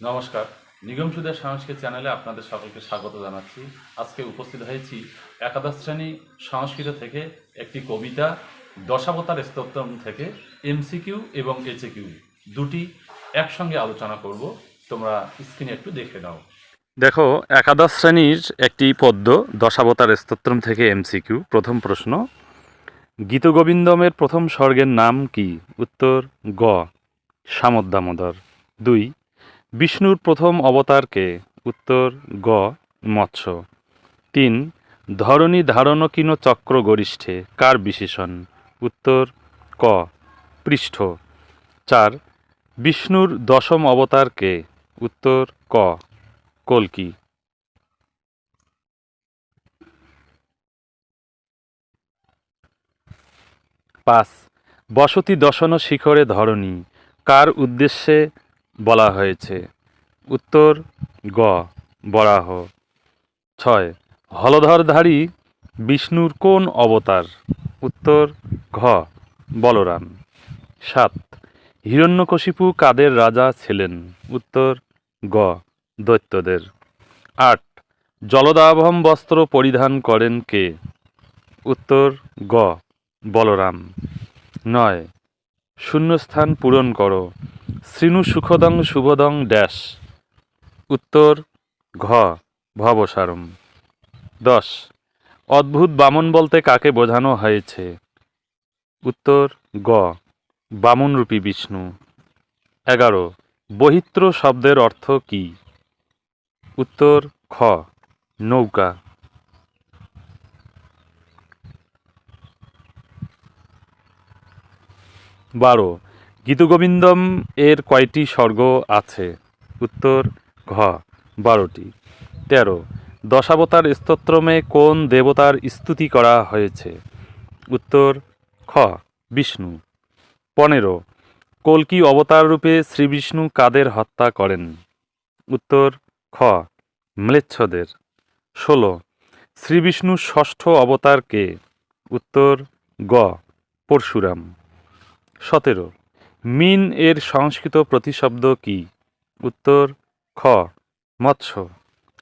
নমস্কার। নিগম সুদের সংস্কৃত চ্যানেলে আপনাদের সকলকে স্বাগত জানাচ্ছি। আজকে উপস্থিত হয়েছি একাদশ শ্রেণি সংস্কৃত থেকে একটি কবিতা, দশাবতার স্তোত্রম থেকে এমসিকিউ এবং এইচকিউ দুটি একসঙ্গে আলোচনা করব। তোমরা স্ক্রিনে একটু দেখে নাও। দেখো, একাদশ শ্রেণির একটি পদ্য, দশাবতার স্তোত্রম থেকে এমসিকিউ প্রথম প্রশ্ন, গীতগোবিন্দমের প্রথম স্বর্গের নাম কি? উত্তর, গ, সামদ্দামোদর। দুই বিষ্ণুর প্রথম অবতারকে উত্তর, গ, মৎস্য। তিন, ধরণী ধারণকিন চক্র গরিষ্ঠে, কার বিশেষণ? উত্তর, ক, পৃষ্ঠ। চার, বিষ্ণুর দশম অবতারকে উত্তর, ক, কল্কি। পাঁচ, বসতি দশন শিখরে ধরণী, কার উদ্দেশ্যে বলা হয়েছে। উত্তর, গ, বরাহ। ছয়, হলধরধারী বিষ্ণুর কোন অবতার? উত্তর, ঘ, বলরাম। সাত, হিরণ্যকশিপু কাদের রাজা ছিলেন? উত্তর, গ, দৈত্যদের। আট, জলদাভম বস্ত্র পরিধান করেন কে? উত্তর, গ, বলরাম। নয়, শূন্যস্থান পূরণ করো। শ্রীনু সুখদং শুভদং ড্যাশ। উত্তর, ঘ, ভবসারম। দশ, অদ্ভুত বামন বলতে কাকে বোঝানো হয়েছে? উত্তর, গ, বামনরূপী বিষ্ণু। এগারো, বহিত্র শব্দের অর্থ কি? উত্তর, খ, নৌকা। বারো গীতগোবিন্দম এর কয়টি স্বর্গ আছে? উত্তর, ঘ, বারোটি। তেরো, দশাবতার স্তোত্রমে কোন দেবতার স্তুতি করা হয়েছে? উত্তর, খ, বিষ্ণু। পনেরো, কল্কি অবতার রূপে শ্রীবিষ্ণু কাদের হত্যা করেন? উত্তর, খ, ম্লেচ্ছদের। ষোলো শ্রীবিষ্ণুর ষষ্ঠ অবতার কে? উত্তর, গ, পরশুরাম। সতেরো মিন এর সংস্কৃত প্রতিশব্দ কি? উত্তর, খ, মৎস্য।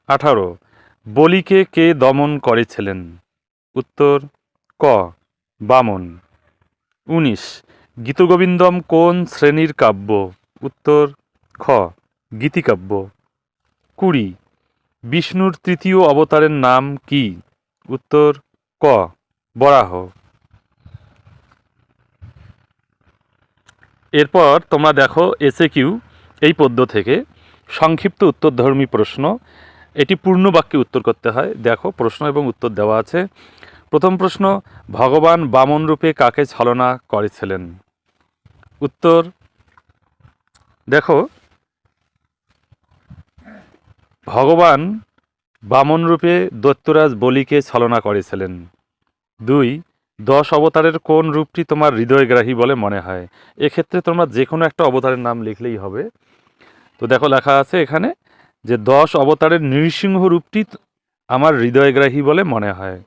আঠারো, বলিকে কে দমন করেছিলেন? উত্তর, ক, বামন। উনিশ, গীতগোবিন্দম কোন শ্রেণির কাব্য? উত্তর, খ, গীতিকাব্য। কুড়ি, বিষ্ণুর তৃতীয় অবতারের নাম কি? উত্তর, ক, বরাহ। এরপর তোমরা দেখো এসে কিউ এই পদ্য থেকে। সংক্ষিপ্ত উত্তরধর্মী প্রশ্ন। এটি পূর্ণ বাক্যে উত্তর করতে হয়। দেখো, প্রশ্ন এবং উত্তর দেওয়া আছে। প্রথম প্রশ্ন, ভগবান বামন রূপে কাকে ছলনা করেছিলেন? উত্তর, দেখো, ভগবান বামন রূপে দৈত্যরাজ বলিকে ছলনা করেছিলেন। দুই দশ অবতারের কোন রূপটি তোমার হৃদয়গ্রাহী বলে মনে হয়? এক্ষেত্রে তোমরা যে কোনো একটা অবতারের নাম লিখলেই হবে। তো দেখো, লেখা আছে এখানে যে দশ অবতারের নৃসিংহ রূপটি আমার হৃদয়গ্রাহী বলে মনে হয়।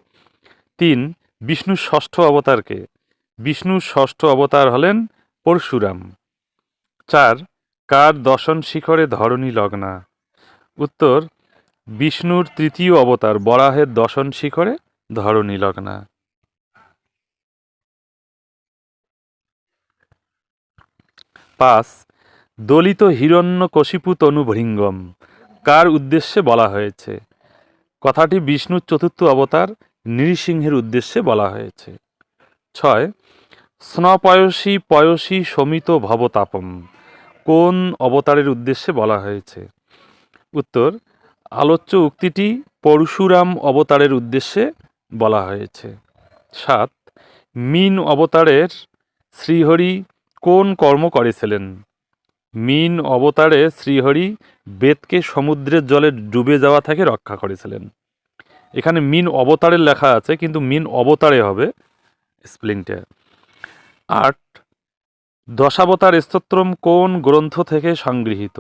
তিন বিষ্ণুর ষষ্ঠ অবতারকে। বিষ্ণুর ষষ্ঠ অবতার হলেন পরশুরাম। চার, কার দশন শিখরে ধরণী লগ্না? উত্তর, বিষ্ণুর তৃতীয় অবতার বরাহের দশন শিখরে ধরণী লগ্না। পাঁচ দলিত হিরণ্য কশিপু তনু ভৃঙ্গম কার উদ্দেশ্যে বলা হয়েছে? কথাটি বিষ্ণুর চতুর্থ অবতার নৃসিংহের উদ্দেশ্যে বলা হয়েছে। ছয়, স্নপয়সী পয়সী শমিত ভবতাপম, কোন অবতারের উদ্দেশ্যে বলা হয়েছে? উত্তর, আলোচ্য উক্তিটি পরশুরাম অবতারের উদ্দেশ্যে বলা হয়েছে। সাত, মিন অবতারের শ্রীহরি কোন কর্ম করেছিলেন? মিন অবতারে শ্রীহরি বেদকে সমুদ্রের জলে ডুবে যাওয়া থেকে রক্ষা করেছিলেন। এখানে মিন অবতারের লেখা আছে, কিন্তু মিন অবতারে হবে স্প্লিংটা আট, দশাবতার স্তোত্রম কোন গ্রন্থ থেকে সংগৃহীত?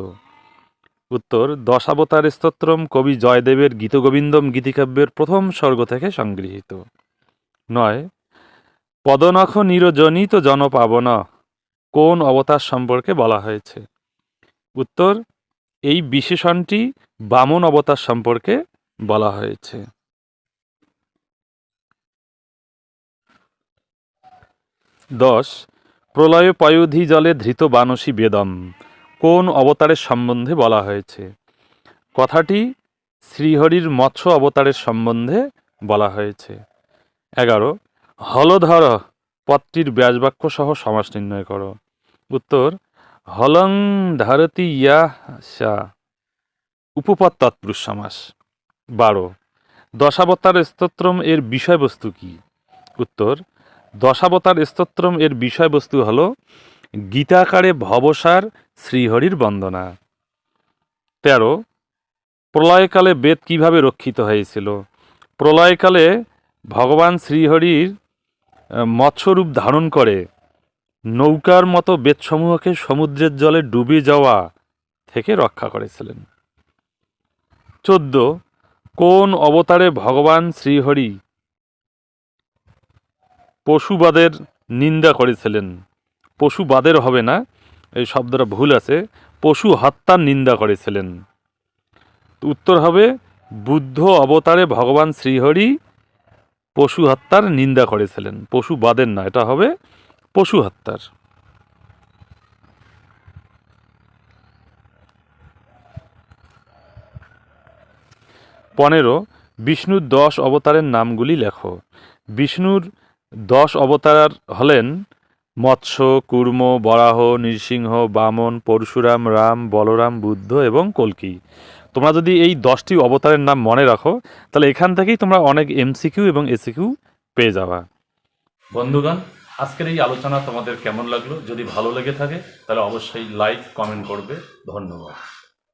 উত্তর, দশাবতার স্তোত্রম কবি জয়দেবের গীতগোবিন্দম গীতিকাব্যের প্রথম স্বর্গ থেকে সংগৃহীত। নয়, পদনখ নিরজনিত জনপাবন কোন অবতার সম্পর্কে বলা হয়েছে? উত্তর, এই বিশেষণটি বামন অবতার সম্পর্কে বলা হয়েছে। দশ প্রলয় পয়োধি জলে ধৃত বানসী বেদম, কোন অবতারের সম্বন্ধে বলা হয়েছে? কথাটি শ্রীহরির মৎস্য অবতারের সম্বন্ধে বলা হয়েছে। এগারো, হলধর পদটির ব্যাসবাক্য সহ সমাস নির্ণয় করো। উত্তর, হলং ধারতি ইয়া সা উপপদ তৎপুরুষ সমাস বারো, দশাবতার স্তোত্রম এর বিষয়বস্তু কি? উত্তর, দশাবতার স্তোত্রম এর বিষয়বস্তু হল গীতাকারে ভবসার শ্রীহরির বন্দনা। তেরো, প্রলয়কালে বেদ কীভাবে রক্ষিত হয়েছিল? প্রলয়কালে ভগবান শ্রীহরির মৎস্যরূপ ধারণ করে নৌকার মতো বেদসমূহকে সমুদ্রের জলে ডুবে যাওয়া থেকে রক্ষা করেছিলেন। চোদ্দ, কোন অবতারে ভগবান শ্রীহরি পশুবাদের নিন্দা করেছিলেন? পশুবাদের হবে না, এই শব্দটা ভুল আছে, পশু হত্যার নিন্দা করেছিলেন। উত্তর হবে, বুদ্ধ অবতারে ভগবান শ্রীহরি পশু হত্যার নিন্দা করেছিলেন। পশুবাদের না, এটা হবে পশু হত্যার। পনেরো, বিষ্ণুর দশ অবতারের নামগুলি লেখো। বিষ্ণুর দশ অবতার হলেন মৎস্য, কুর্ম, বরাহ, নৃসিংহ, বামন, পরশুরাম, রাম, বলরাম, বুদ্ধ এবং কল্কি। তোমরা যদি এই দশটি অবতারের নাম মনে রাখো, তাহলে এখান থেকেই তোমরা অনেক এমসিকিউ এবং এসিকিউ পেয়ে যাবা। বন্ধুগণ আজকের এই আলোচনা তোমাদের কেমন লাগল? যদি ভালো লেগে থাকে, তাহলে অবশ্যই লাইক কমেন্ট করবে। ধন্যবাদ।